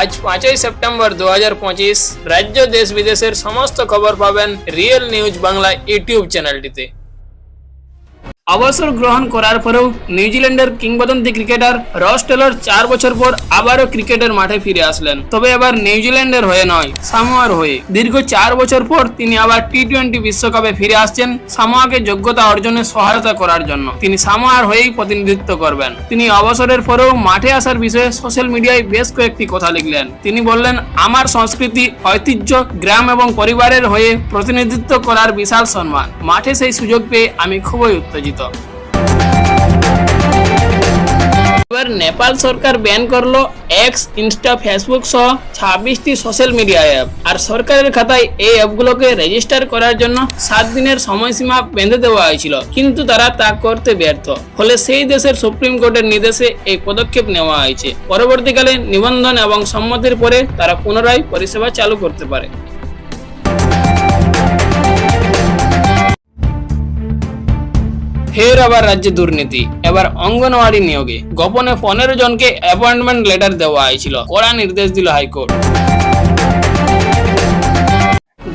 আজ পাঁচই সেপ্টেম্বর দু হাজার পঁচিশ, রাজ্য, দেশ, বিদেশের সমস্ত খবর পাবেন রিয়েল নিউজ বাংলা ইউটিউব চ্যানেলটিতে অবসর গ্রহণ করার পরেও নিউজিল্যান্ডের কিংবদন্তি ক্রিকেটার রস টেলর চার বছর পর আবারও ক্রিকেটের মাঠে ফিরে আসলেন। তবে এবার নিউজিল্যান্ডের হয়ে নয়, সামোয়ার হয়ে। দীর্ঘ চার বছর পর তিনি আবার টি টোয়েন্টি বিশ্বকাপে ফিরে আসছেন সামোয়াকে যোগ্যতা অর্জনে সহায়তা করার জন্য। তিনি সামোয়ার হয়েই প্রতিনিধিত্ব করবেন। তিনি অবসরের পরেও মাঠে আসার বিষয়ে সোশ্যাল মিডিয়ায় বেশ কয়েকটি কথা লিখলেন। তিনি বললেন, আমার সংস্কৃতি, ঐতিহ্য, গ্রাম এবং পরিবারের হয়ে প্রতিনিধিত্ব করার বিশাল সম্মান। মাঠে সেই সুযোগ পেয়ে আমি খুবই উত্তেজিত। এবার নেপাল সরকার ব্যান করল এক্স ইনস্টা ফেসবুক সহ ছাব্বিশটি সোশ্যাল মিডিয়া অ্যাপ আর সরকারের খাতায় এই অ্যাপগুলোকে রেজিস্টার করার জন্য সাত দিনের সময়সীমা বেঁধে দেওয়া হয়েছিল। কিন্তু তারা তা করতে ব্যর্থ। ফলে সেই দেশের সুপ্রিম কোর্টের নির্দেশে এই পদক্ষেপ নেওয়া হয়েছে। পরবর্তীকালে নিবন্ধন এবং সম্মতির পরে তারা পুনরায় পরিষেবা চালু করতে পারে। ফের আবার রাজ্যে দুর্নীতি। এবার অঙ্গনওয়াড়ি নিয়োগে। গোপনে পনেরো জনকে অ্যাপয়েন্টমেন্ট লেটার দেওয়া হয়েছিল। কড়া নির্দেশ দিল হাইকোর্ট।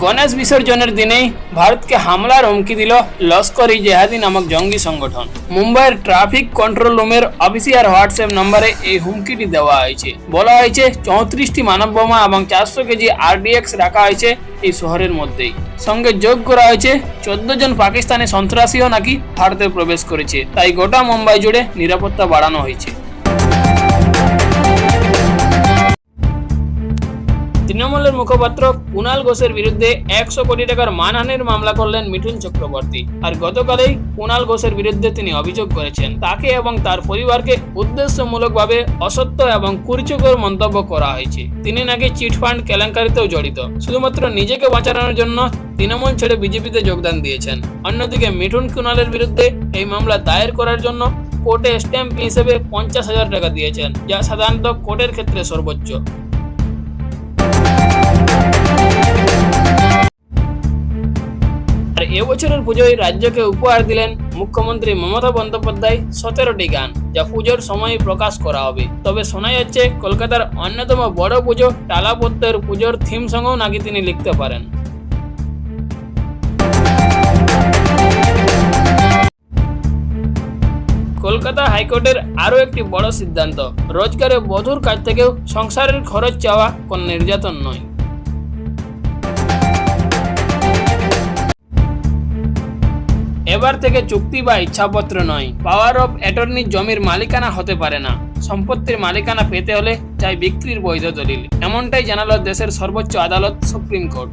গণেশ বিসর্জনের দিনেই ভারতকে হামলার হুমকি দিল লস্কর ই জেহাদি নামক জঙ্গি সংগঠন। মুম্বাইয়ের ট্রাফিক কন্ট্রোল রুমের অফিসিয়াল হোয়াটসঅ্যাপ নম্বরে এই হুমকিটি দেওয়া হয়েছে। বলা হয়েছে, চৌত্রিশটি মানব বোমা এবং চারশো কেজি আরডিএক্স রাখা হয়েছে এই শহরের মধ্যেই। সঙ্গে যোগ করা হয়েছে, চোদ্দ জন পাকিস্তানি সন্ত্রাসীও নাকি ভারতে প্রবেশ করেছে। তাই গোটা মুম্বাই জুড়ে নিরাপত্তা বাড়ানো হয়েছে। তৃণমূলের মুখপাত্র কুণাল ঘোষের বিরুদ্ধে একশো কোটি টাকার মানহানির মামলা করলেন মিঠুন চক্রবর্তী। আর গতকালেই কুণাল ঘোষের বিরুদ্ধে তিনি অভিযোগ করেছেন। তাকে এবং তার পরিবারকে উদ্দেশ্যমূলকভাবে অসত্য এবং কুরুচিকর মন্তব্য করা হয়েছে। তিনি নাকি চিটফান্ড কেলেঙ্কারিতেও জড়িত। শুধুমাত্র নিজেকে বাঁচানোর জন্য তৃণমূল ছেড়ে বিজেপিতে যোগদান দিয়েছেন। অন্যদিকে মিঠুন কুণালের বিরুদ্ধে এই মামলা দায়ের করার জন্য কোর্টে স্ট্যাম্প হিসেবে পঞ্চাশ হাজার টাকা দিয়েছেন, যা সাধারণত কোর্টের ক্ষেত্রে সর্বোচ্চ। এবছরের পুজোয় রাজ্যকে উপহার দিলেন মুখ্যমন্ত্রী মমতা বন্দ্যোপাধ্যায় সতেরোটি গান, যা পুজোর সময় প্রকাশ করা হবে। তবে শোনা যাচ্ছে, কলকাতার অন্যতম বড় পুজো টালাপত্যের পুজোর থিম সঙ্গেও নাকি তিনি লিখতে পারেন। কলকাতা হাইকোর্টের আরও একটি বড় সিদ্ধান্ত, রোজগারে বধুর কাছ থেকেও সংসারের খরচ চাওয়া কোন নির্যাতন নয়। এবার থেকে চুক্তি বা ইচ্ছাপত্র নয়। পাওয়ার অফ অ্যাটর্নি জমির মালিকানা হতে পারে না। সম্পত্তির মালিকানা পেতে হলে চাই বিক্রির বৈধ দলিল। এমনটাই জানালো দেশের সর্বোচ্চ আদালত সুপ্রিম কোর্ট।